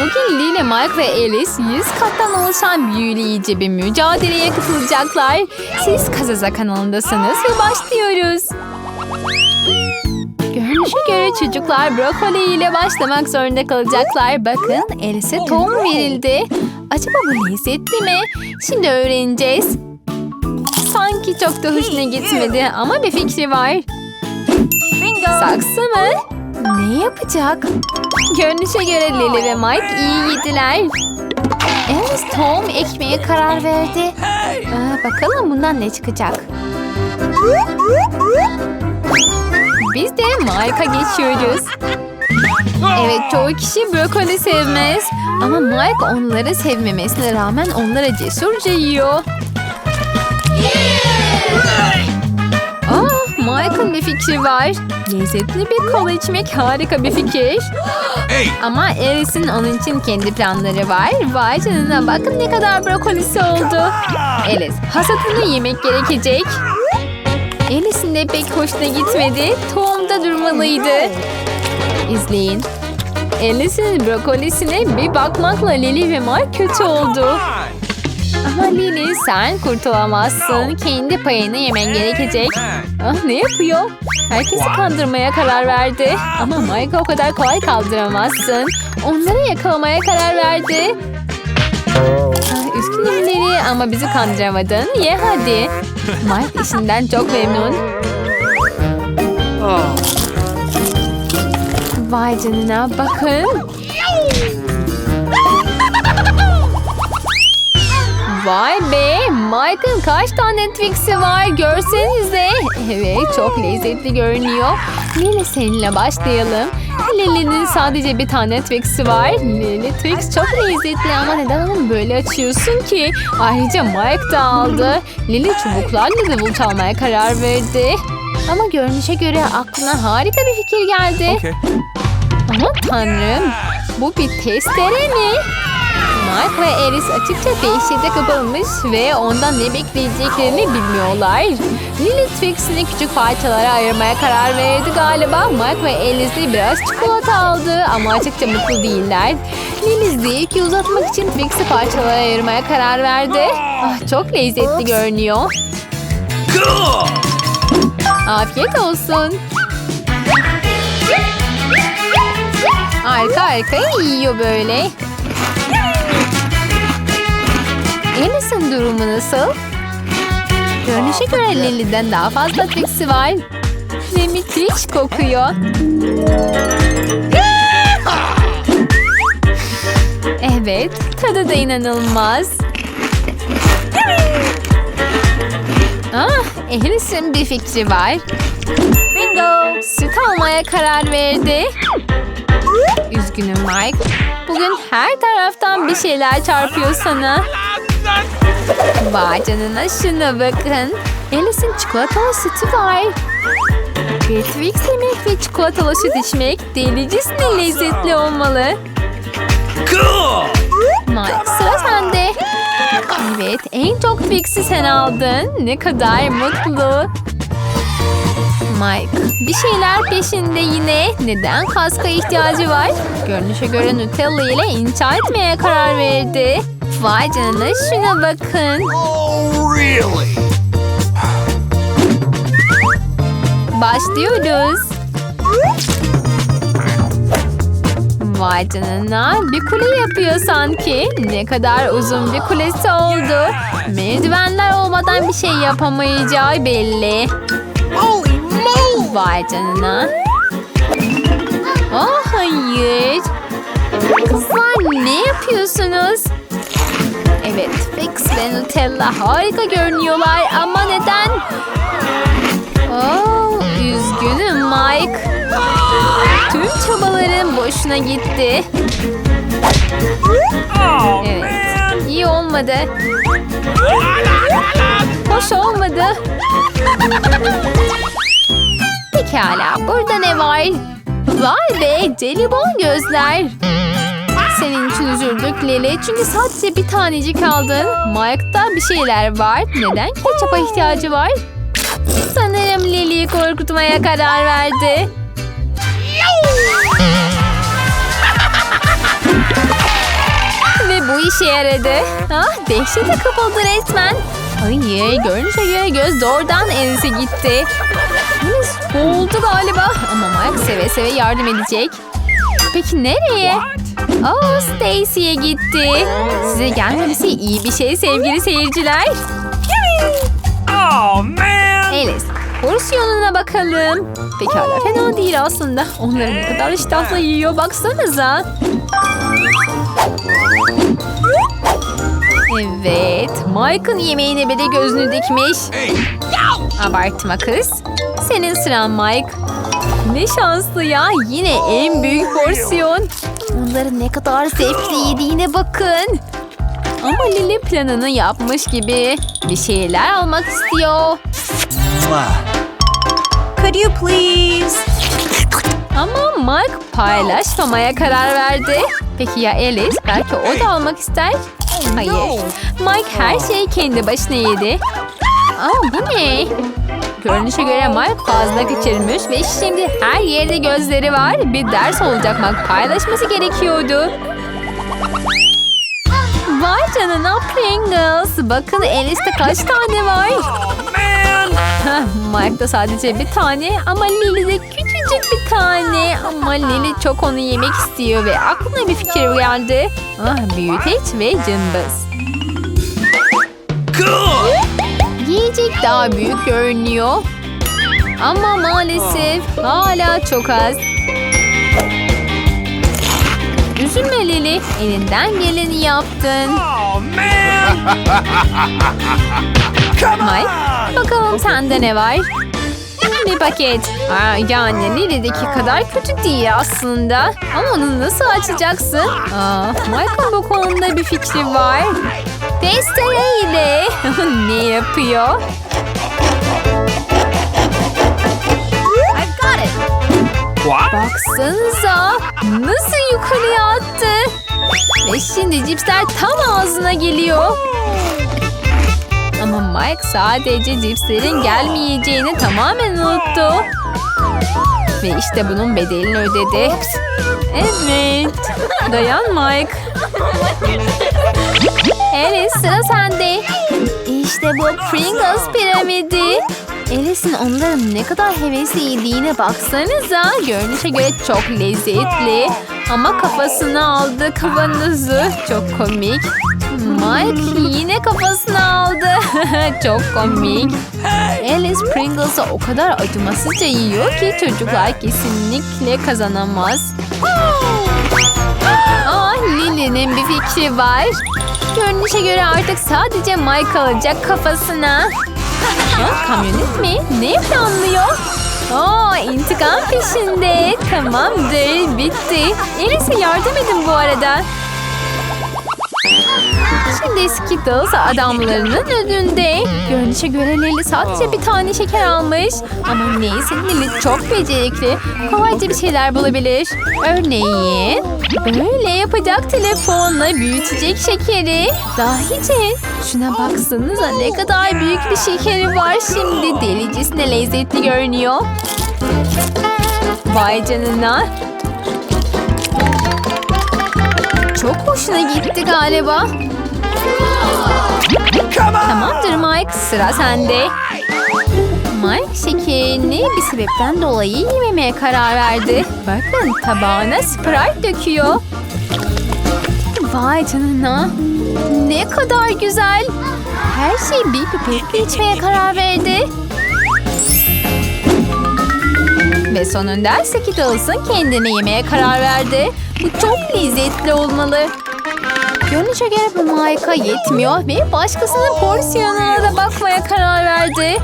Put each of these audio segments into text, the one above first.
Bugün Lily, Mike ve Alice 100 kattan oluşan büyüleyici bir mücadeleye katılacaklar. Siz Kazaza kanalındasınız ve başlıyoruz. Görünüşe göre çocuklar brokoli ile başlamak zorunda kalacaklar. Bakın Alice'e tohum verildi. Acaba bu lezzetli mi? Şimdi öğreneceğiz. Sanki çok da hoşuna gitmedi ama bir fikri var. Saksı mı? Ne yapacak? Görünüşe göre Lily ve Mike iyi yediler. Alice tohum ekmeye karar verdi. Aa, bakalım bundan ne çıkacak? Biz de Mike'a geçiyoruz. Evet çoğu kişi brokoli sevmez. Ama Mike onları sevmemesine rağmen onlara cesurca yiyor. Mike'ın bir fikri var. Lezzetli bir kola içmek harika bir fikir. Hey! Ama Alice'in onun için kendi planları var. Vay canına bakın ne kadar brokolisi oldu. Alice hasatını yemek gerekecek. Alice'in de pek hoşuna gitmedi. Tohumda durmalıydı. İzleyin. Alice'in brokolisine bir bakmakla Lily ve Mike kötü oldu. Ama sen kurtulamazsın. Kendi payını yemen gerekecek. Ah ne yapıyor? Herkesi kandırmaya karar verdi. Ama Mike'ı o kadar kolay kaldıramazsın. Onları yakalamaya karar verdi. Ah, üzgünüm Lily ama bizi kandıramadın. Ye hadi. Mike işinden çok memnun. Vay canına bakın. Vay be! Mike'ın kaç tane Twix'i var görsenize. Evet çok lezzetli görünüyor. Lili seninle başlayalım. Lili'nin sadece bir tane Twix'i var. Lili Twix çok lezzetli ama neden onu böyle açıyorsun ki? Ayrıca Mike da aldı. Lili çubuklarla davul çalmaya karar verdi. Ama görünüşe göre aklına harika bir fikir geldi. Okay. Ama tanrım bu bir testere mi? Mike ve Alice açıkça dehşete kapılmış ve ondan ne bekleyeceklerini bilmiyorlar. Lily Twix'ini küçük parçalara ayırmaya karar verdi galiba. Mike ve de biraz çikolata aldı ama açıkça mutlu değiller. Lily zevki uzatmak için Twix'i parçalara ayırmaya karar verdi. Ah, çok lezzetli görünüyor. Afiyet olsun. Arka arkaya yiyor böyle. Alice'in durumu nasıl? Görünüşe göre Lily'den daha fazla Trixie var. Ve müthiş kokuyor. Evet, tadı da inanılmaz. Ah, Alice'in bir fikri var. Bingo! Süt almaya karar verdi. Üzgünüm Mike. Bugün her taraftan bir şeyler çarpıyor sana. Vay canına şuna bakın. Alice'in çikolatalı sütü var. Bir Twix yemek ve çikolatalı süt içmek delicesine lezzetli olmalı. Cool! Mike sıra sende. Evet en çok Twix'i sen aldın. Ne kadar mutlu. Mike bir şeyler peşinde yine. Neden kaska ihtiyacı var? Görünüşe göre Nutella ile inşa etmeye karar verdi. Vay canına şuna bakın. Oh, really? Başlıyoruz. Vay canına bir kule yapıyor sanki. Ne kadar uzun bir kulesi oldu. Merdivenler olmadan bir şey yapamayacağı belli. Vay canına. Oh hayır. Kızlar ne yapıyorsunuz? Evet Fix ve Nutella harika görünüyorlar ama neden? Oh, üzgünüm Mike. Tüm çabalarım boşuna gitti. Oh, Evet. İyi olmadı. Hoş olmadı. Pekala burada ne var? Vay be jelibon gözler. Senin için üzüldük Lili çünkü sadece bir tanecik aldın. Mike'da bir şeyler var. Neden ketçapa ihtiyacı var? Sanırım Lili'yi korkutmaya karar verdi. işe yaradı. Ah dehşete kapıldı resmen. Hayır görünüşe göre göz doğrudan Alice'e gitti. Alice boğuldu galiba ama Mike seve seve yardım edecek. Peki nereye? Oh Stacy'ye gitti. Size gelmemesi iyi bir şey sevgili seyirciler. Oh man! Alice, porsiyonuna bakalım. Pekala fena değil aslında. Onları ne kadar iştahla yiyor baksanıza. Evet, Mike'ın yemeğine bir de gözünü dikmiş. Abartma kız. Senin sıran Mike. Ne şanslı ya. Yine en büyük porsiyon. Onları ne kadar zevkli yediğine bakın. Ama Lily planını yapmış gibi. Bir şeyler almak istiyor. Could you please? Ama Mike paylaşmamaya karar verdi. Peki ya Alice? Belki o da almak ister. Hayır. Mike her şeyi kendi başına yedi. Aa bu ne? Görünüşe göre Mike fazla kaçırmış ve şimdi her yerde gözleri var. Bir ders olacak Mike paylaşması gerekiyordu. Vay canına Pringles. Bakın Alice'de kaç tane var. Heh, Mike'da sadece bir tane ama Lily'de küçücük bir tane. Ama Lily çok onu yemek istiyor ve aklına bir fikir geldi. Ah, büyüteç ve cımbız. Cool! Yiyecek daha büyük görünüyor. Ama maalesef hala çok az. Üzülme Lily, elinden geleni yaptın. Oh Mike, bakalım sende ne var? Bir paket. Aa, yani Lily'deki kadar kötü değil aslında. Ama onu nasıl açacaksın? Aa, Michael bu konuda bir fikri var. Testereyle. ne yapıyor? I've got it. What? Baksanıza. Nasıl yukarıya attı? Ve şimdi cipsler tam ağzına geliyor. Ama Mike sadece cipslerin gelmeyeceğini tamamen unuttu. Ve işte bunun bedelini ödedi. Evet. Dayan Mike. Alice sıra sende. İşte bu Pringles piramidi. Alice'in onların ne kadar hevesli yediğine baksanıza. Görünüşe göre çok lezzetli. Ama kafasını aldı kavanozu. Çok komik. Mike yine kafasını aldı. çok komik. Alice Pringles'ı o kadar acımasızca yiyor ki çocuklar kesinlikle kazanamaz. Lily'nin bir fikri var. Görünüşe göre artık sadece Mike alacak kafasına. Ha, kamyonet mi? Ne planlıyor? Aa, intikam peşinde. Tamamdır, bitti. Alice'e yardım edin bu arada. Şimdi Skittles adamlarının önünde. Görünüşe göre Lily sadece bir tane şeker almış. Ama neyse Lily çok becerikli. Kolayca bir şeyler bulabilir. Örneğin böyle yapacak telefonla büyütecek şekeri. Dahice şuna baksanıza ne kadar büyük bir şekeri var şimdi. Delicesine lezzetli görünüyor. Vay canına. Çok hoşuna gitti galiba. Tamamdır Mike, sıra sende. Mike şekerini bir sebepten dolayı yememeye karar verdi. Bakın tabağına Sprite döküyor. Vay canına. Ne kadar güzel. Her şeyi bir pipetle içmeye karar verdi. Ve sonunda Skittles'ın kendini yemeye karar verdi. Bu çok lezzetli olmalı. Görünüşe göre bu Mike'a yetmiyor ve başkasının porsiyonuna da bakmaya karar verdi.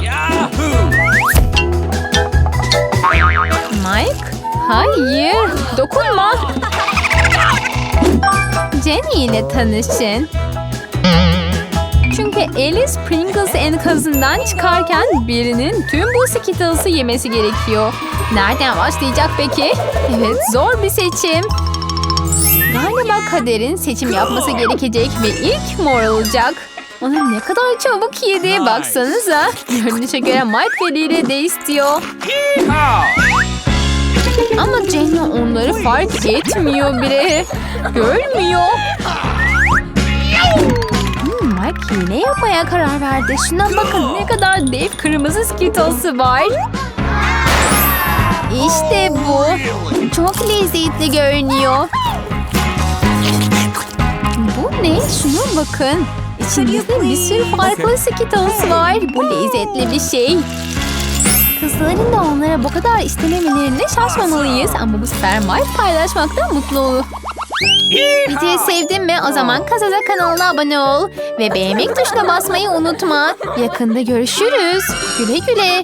Mike, hayır, dokunma. Jenny ile tanışın. Çünkü Alice Pringles enkazından çıkarken birinin tüm bu Skittles'ı yemesi gerekiyor. Nereden başlayacak peki? Evet, zor bir seçim. Galiba kaderin seçim yapması gerekecek ve ilk mor olacak. Onu ne kadar çabuk yedi baksanıza. Görünüşe göre Mike ve Lily de istiyor. Ama Jenny onları fark etmiyor bile. Görmüyor. Hmm, Mike hile yapmaya karar verdi. Şuna bakın ne kadar dev kırmızı skittles'ı var. İşte bu. Çok lezzetli görünüyor. Ne? Şuna bakın. İçinizde bir sürü farklı skittles var. Bu lezzetli bir şey. Kızların da onlara bu kadar istememelerine şaşmamalıyız. Ama bu sefer Mike paylaşmaktan mutlu olur. Videoyu sevdin mi? O zaman Kazaza kanalına abone ol. Ve beğenmek tuşuna basmayı unutma. Yakında görüşürüz. Güle güle.